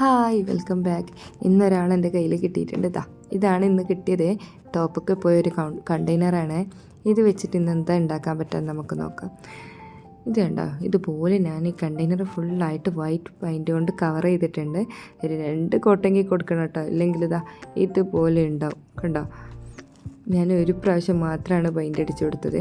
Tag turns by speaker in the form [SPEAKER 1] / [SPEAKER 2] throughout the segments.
[SPEAKER 1] Hi welcome back ഇന്നൊരാൾ എന്റെ കയ്യിൽ കിട്ടിയിട്ടുണ്ട്. ഇതാ ഇതാണ് ഇന്ന് കിട്ടിയത്. ടോപ്പൊക്കെ പോയൊരു കണ്ടെയ്നറാണ്. ഇത് വെച്ചിട്ട് ഇന്ന് എന്താ ഉണ്ടാക്കാൻ പറ്റുക നമുക്ക് നോക്കാം. ഇത് കണ്ടോ? ഇതുപോലെ ഞാൻ ഈ കണ്ടെയ്നർ ഫുള്ളായിട്ട് വൈറ്റ് പെയിന്റ് കൊണ്ട് കവർ ചെയ്തിട്ടുണ്ട്. രണ്ട് കോട്ടെങ്കിൽ കൊടുക്കണം കേട്ടോ. ഇല്ലെങ്കിൽ ഇതാ ഇതുപോലെ ഉണ്ടാവും. കണ്ടോ? ഞാൻ ഒരു പ്രാവശ്യം മാത്രമാണ് പെയിന്റ് അടിച്ചു കൊടുത്തത്.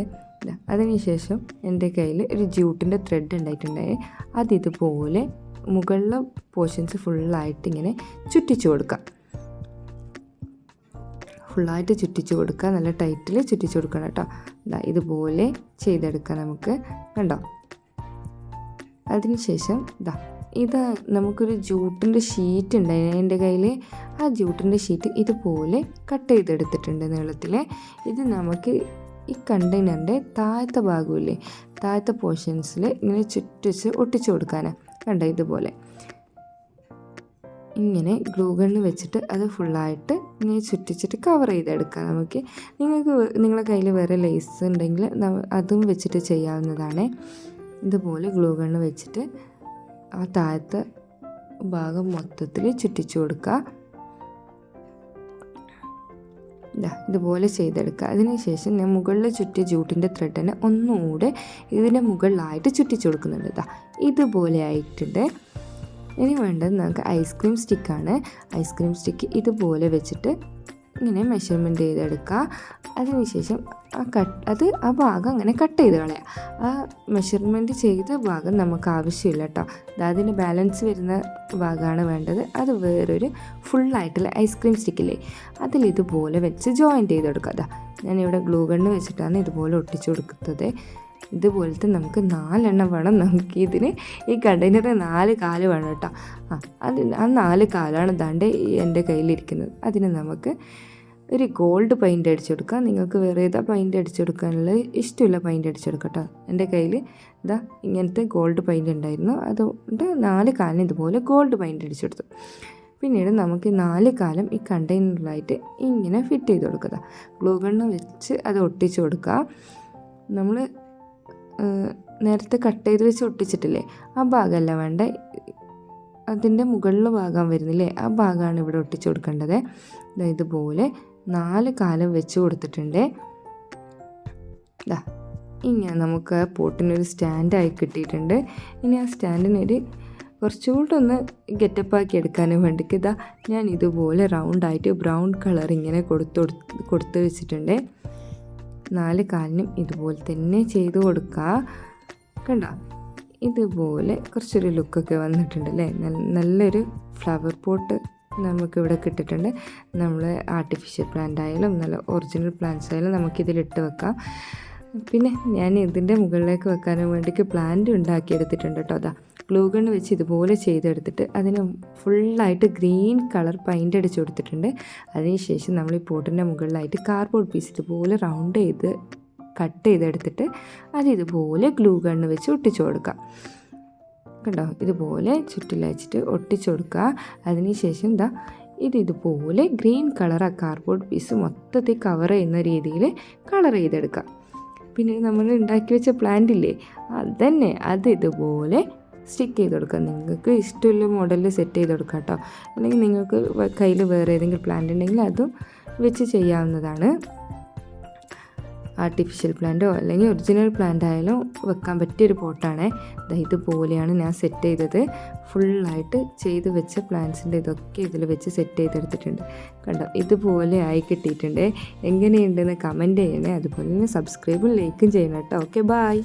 [SPEAKER 1] അതിനുശേഷം എന്റെ കയ്യിൽ ഒരു ജ്യൂട്ടിന്റെ ത്രെഡ് ഉണ്ടായിട്ടുണ്ടായി. അത് ഇതുപോലെ മുകളിലെ പോർഷൻസ് ഫുള്ളായിട്ട് ഇങ്ങനെ ചുറ്റിച്ചു കൊടുക്കാം. ഫുള്ളായിട്ട് ചുറ്റിച്ചു കൊടുക്കുക. നല്ല ടൈറ്റിൽ ചുറ്റിച്ചു കൊടുക്കണം കേട്ടോ. ഇതാ ഇതുപോലെ ചെയ്തെടുക്കാം നമുക്ക്. കണ്ടോ? അതിനുശേഷം ഇതാ ഇത് നമുക്കൊരു ജൂട്ടിന്റെ ഷീറ്റ് ഉണ്ട് എന്റെ കയ്യിൽ ആ ജൂട്ടിന്റെ ഷീറ്റ് ഇതുപോലെ കട്ട് ചെയ്തെടുത്തിട്ടുണ്ട് നീളത്തിൽ ഇത് നമുക്ക് ഈ കണ്ടെയ്നറിന്റെ താഴത്തെ ഭാഗമില്ലേ താഴത്തെ പോർഷൻസിൽ ഇങ്ങനെ ചുറ്റിച്ച് ഒട്ടിച്ചു കൊടുക്കാനാണ്. കണ്ടോ ഇതുപോലെ. ഇങ്ങനെ ഗ്ലൂ വെച്ചിട്ട് അത് ഫുള്ളായിട്ട് ഇങ്ങനെ ചുറ്റിച്ചിട്ട് കവർ ചെയ്തെടുക്കാം നമുക്ക്. നിങ്ങൾക്ക് നിങ്ങളുടെ കയ്യിൽ വേറെ ലേസ് ഉണ്ടെങ്കിൽ അതും വെച്ചിട്ട് ചെയ്യാവുന്നതാണ്. ഇതുപോലെ ഗ്ലൂ വെച്ചിട്ട് ആ താഴത്തെ ഭാഗം മൊത്തത്തിൽ ചുറ്റിച്ചു കൊടുക്കുക. ഇതാ ഇതുപോലെ ചെയ്തെടുക്കുക. അതിനുശേഷം ഞാൻ മുകളിൽ ചുറ്റി ജൂട്ടിന്റെ ത്രെഡിനെ ഒന്നുകൂടെ ഇതിന്റെ മുകളിലായിട്ട് ചുറ്റിച്ചു കൊടുക്കുന്നുണ്ട്. ഇതാ ഇതുപോലെ ആയിട്ടുണ്ട്. ഇനി വേണ്ടത് നമുക്ക് ഐസ്ക്രീം സ്റ്റിക്കാണ്. ഐസ്ക്രീം സ്റ്റിക്ക് ഇതുപോലെ വെച്ചിട്ട് ഇങ്ങനെ മെഷർമെന്റ് ചെയ്തെടുക്കുക. അതിനുശേഷം ആ കട്ട് അത് ആ ഭാഗം അങ്ങനെ കട്ട് ചെയ്ത് കളയാം. ആ മെഷർമെന്റ് ചെയ്ത ഭാഗം നമുക്ക് ആവശ്യമില്ല കേട്ടോ. അതിന് ബാലൻസ് വരുന്ന ഭാഗമാണ് വേണ്ടത്. അത് വേറൊരു ഫുള്ളായിട്ടുള്ള ഐസ്ക്രീം സ്റ്റിക്കില്ലേ അതിൽ ഇതുപോലെ വെച്ച് ജോയിന്റ് ചെയ്ത് കൊടുക്കുക അതാ ഞാനിവിടെ ഗ്ലൂ ഗണ്ണ് വെച്ചിട്ടാണ് ഇതുപോലെ ഒട്ടിച്ചു കൊടുക്കുന്നത് ഇതുപോലത്തെ നമുക്ക് നാലെണ്ണം വേണം. നമുക്ക് ഇതിന് ഈ കണ്ടെയ്നറിന് നാല് കാൽ വേണം കേട്ടോ. ആ അത് ആ നാല് കാലാണ് ദാണ്ട് എന്റെ കയ്യിലിരിക്കുന്നത്. അതിന് നമുക്ക് ഒരു ഗോൾഡ് പെയിന്റ് അടിച്ചു കൊടുക്കാം നിങ്ങൾക്ക് വേറെ ഏതാ പെയിന്റ് അടിച്ചു കൊടുക്കാനുള്ള ഇഷ്ടമുള്ള പെയിന്റ് അടിച്ചു കൊടുക്കാം കേട്ടോ എന്റെ കയ്യിൽ ഇതാ ഇങ്ങനത്തെ ഗോൾഡ് പെയിന്റ് ഉണ്ടായിരുന്നു. അതുകൊണ്ട് നാല് കാലം ഇതുപോലെ ഗോൾഡ് പെയിന്റ് അടിച്ചെടുത്തു. പിന്നീട് നമുക്ക് നാല് കാലം ഈ കണ്ടെയ്നറിലായിട്ട് ഇങ്ങനെ ഫിറ്റ് ചെയ്ത് കൊടുക്കുക ഗ്ലൂ ഗണ്ണ് വെച്ച് അത് ഒട്ടിച്ചു കൊടുക്കുക. നമ്മൾ നേരത്തെ കട്ട് ചെയ്ത് വെച്ച് ഒട്ടിച്ചിട്ടില്ലേ? ആ ഭാഗമല്ല വേണ്ട? അതിന്റെ മുകളിലെ ഭാഗം വരുന്നില്ലേ? ആ ഭാഗമാണ് ഇവിടെ ഒട്ടിച്ചു കൊടുക്കേണ്ടത്. ഇതുപോലെ നാല് കാലം വെച്ച് കൊടുത്തിട്ടുണ്ട്. ഇങ്ങനെ നമുക്ക് പോട്ടിനൊരു സ്റ്റാൻഡായി കിട്ടിയിട്ടുണ്ട്. ഇനി ആ സ്റ്റാൻഡിനൊരു കുറച്ചുകൂടെ ഒന്ന് ഗെറ്റപ്പാക്കി എടുക്കാനും വേണ്ടിക്ക് ഇതാ ഞാൻ ഇതുപോലെ റൗണ്ടായിട്ട് ബ്രൗൺ കളർ ഇങ്ങനെ കൊടുത്തു കൊടുത്ത് വെച്ചിട്ടുണ്ട്. നാല് കാലിനും ഇതുപോലെ തന്നെ ചെയ്ത് കൊടുക്കുക കണ്ട? ഇതുപോലെ കുറച്ചൊരു ലുക്കൊക്കെ വന്നിട്ടുണ്ട് അല്ലേ? നല്ല- നല്ലൊരു ഫ്ലവർ പോട്ട് നമുക്കിവിടെ കിട്ടിയിട്ടുണ്ട്. നമ്മൾ ആർട്ടിഫിഷ്യൽ പ്ലാന്റ് ആയാലും നല്ല ഒറിജിനൽ പ്ലാന്റ്സ് ആയാലും നമുക്കിതിലിട്ട് വെക്കാം. പിന്നെ ഞാൻ ഇതിന്റെ മുകളിലേക്ക് വെക്കാനും വേണ്ടിയിട്ട് പ്ലാന്റ് ഉണ്ടാക്കിയെടുത്തിട്ടുണ്ട് കേട്ടോ. അതാ ഗ്ലൂ ഗൺ വെച്ച് ഇതുപോലെ ചെയ്തെടുത്തിട്ട് അതിന് ഫുള്ളായിട്ട് ഗ്രീൻ കളർ പെയിന്റ് അടിച്ചു കൊടുത്തിട്ടുണ്ട്. അതിനുശേഷം നമ്മൾ ഈ പോട്ടിന്റെ മുകളിലായിട്ട് കാർഡ്ബോർഡ് പീസ് ഇതുപോലെ റൗണ്ട് ചെയ്ത് കട്ട് ചെയ്തെടുത്തിട്ട് അത് ഇതുപോലെ ഗ്ലൂ ഗണ്ണ് വെച്ച് ഒട്ടിച്ചു കൊടുക്കാം. കണ്ടോ ഇതുപോലെ ചുറ്റിൽ വെച്ചിട്ട് ഒട്ടിച്ചു കൊടുക്കുക. അതിനുശേഷം എന്താ ഇത് ഇതുപോലെ ഗ്രീൻ കളർ ആ കാർഡ്ബോർഡ് പീസ് മൊത്തത്തിൽ കവർ ചെയ്യുന്ന രീതിയിൽ കളർ ചെയ്തെടുക്കുക. പിന്നെ നമ്മൾ ഉണ്ടാക്കി വെച്ച പ്ലാന്റ് ഇല്ലേ? അതന്നെ അത് ഇതുപോലെ സ്റ്റിക്ക് ചെയ്ത് കൊടുക്കുക. നിങ്ങൾക്ക് ഇഷ്ടമുള്ള മോഡലിൽ സെറ്റ് ചെയ്ത് കൊടുക്കുക കേട്ടോ. അല്ലെങ്കിൽ നിങ്ങൾക്ക് കയ്യിൽ വേറെ ഏതെങ്കിലും പ്ലാന്റ് ഉണ്ടെങ്കിൽ അതും വെച്ച് ചെയ്യാവുന്നതാണ്. ആർട്ടിഫിഷ്യൽ പ്ലാന്റോ അല്ലെങ്കിൽ ഒറിജിനൽ പ്ലാന്റ് ആയാലും വെക്കാൻ പറ്റിയൊരു പോട്ടാണ്. ഇതുപോലെയാണ് ഞാൻ സെറ്റ് ചെയ്തത്. ഫുള്ളായിട്ട് ചെയ്ത് വെച്ച പ്ലാന്റ്സിന്റെ ഇതൊക്കെ ഇതിൽ വെച്ച് സെറ്റ് ചെയ്തെടുത്തിട്ടുണ്ട്. കണ്ടോ ഇതുപോലെ ആയി കിട്ടിയിട്ടുണ്ട്. എങ്ങനെയുണ്ടെന്ന് കമന്റ് ചെയ്യണേ. അതുപോലെ തന്നെ സബ്സ്ക്രൈബും ലൈക്കും ചെയ്യണം കേട്ടോ. Okay bye